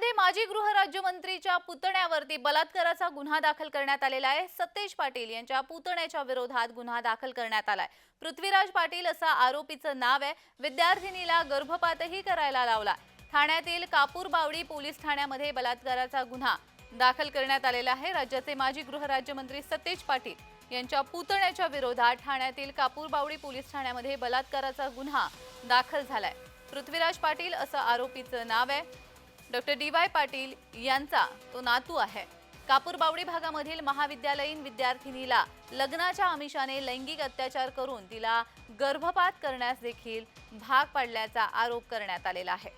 ठाण्यामध्ये माजी गृहराज्यमंत्रीच्या पुतण्यावरती बलात्काराचा गुन्हा दाखल करण्यात आलेला आहे. सतेज पाटील यांच्या पुतण्याच्या विरोधात गुन्हा दाखल करण्यात आलाय. पृथ्वीराज पाटील असं आरोपीचं नाव आहे. विद्यार्थिनीला गर्भपातही करायला लावला. ठाण्यातील कापूर बावडी पोलीस ठाण्यामध्ये बलात्काराचा गुन्हा दाखल करण्यात आलेला आहे. राज्याचे माजी गृहराज्यमंत्री सतेज पाटील यांच्या पुतण्याच्या विरोधात ठाण्यातील कापूरबावडी पोलीस ठाण्यामध्ये बलात्काराचा गुन्हा दाखल झालाय. पृथ्वीराज पाटील असं आरोपीचं नाव आहे. डॉक्टर डी वाय पाटील यांचा तो नातू आहे. कापूरबावडी भागामधील महाविद्यालयीन विद्यार्थिनीला लग्नाच्या आमिषाने लैंगिक अत्याचार करून तिला गर्भपात करण्यास देखील भाग पाडल्याचा आरोप करण्यात आलेला आहे.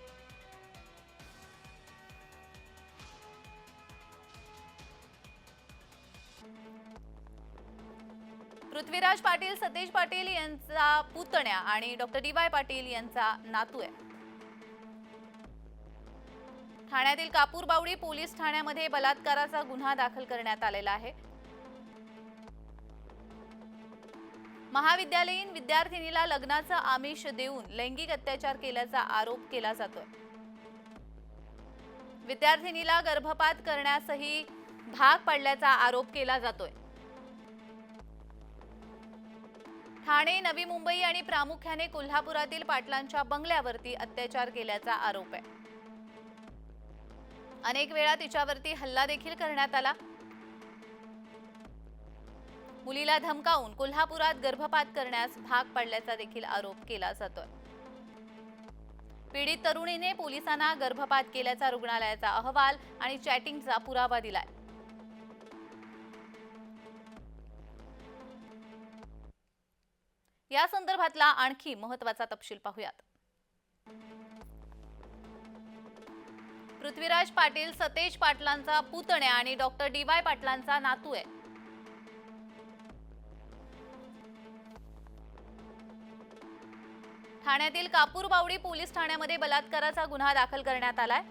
पृथ्वीराज पाटील सतेज पाटील यांचा पुतण्या आणि डॉक्टर डी वाय पाटील यांचा नातू आहे. ठाण्यातील कापूरबावडी पोलीस ठाण्यामध्ये बलात्काराचा गुन्हा दाखल करण्यात आलेला आहे. महाविद्यालयीन विद्यार्थिनीला लग्नाचं आमिष देऊन लैंगिक अत्याचार केल्याचा आरोप केला जातोय. विद्यार्थिनीला गर्भपात करण्यासही भाग पडल्याचा आरोप केला जातोय. ठाणे नवी मुंबई आणि प्रामुख्याने कोल्हापुरातील पाटलांच्या बंगल्यावरती अत्याचार केल्याचा आरोप आहे. अनेक वेळा तिच्यावरती हल्ला देखील करण्यात आला. मुलीला धमकावून कोल्हापुरात गर्भपात करण्यास भाग पाडल्याचा देखील आरोप केला जातोय. पीडित तरुणीने पोलिसांना गर्भपात केल्याचा रुग्णालयाचा अहवाल आणि चॅटिंगचा पुरावा दिलाय. या संदर्भातला आणखी महत्त्वाचा तपशील पाहूयात. पृथ्वीराज पाटील सतेज पाटलांचा पुतण्या आणि डॉक्टर डी वाय पाटलांचा नातू आहे. ठाण्यातील कापूरबावडी पोलीस ठाण्यामध्ये बलात्काराचा गुन्हा दाखल करण्यात आलाय.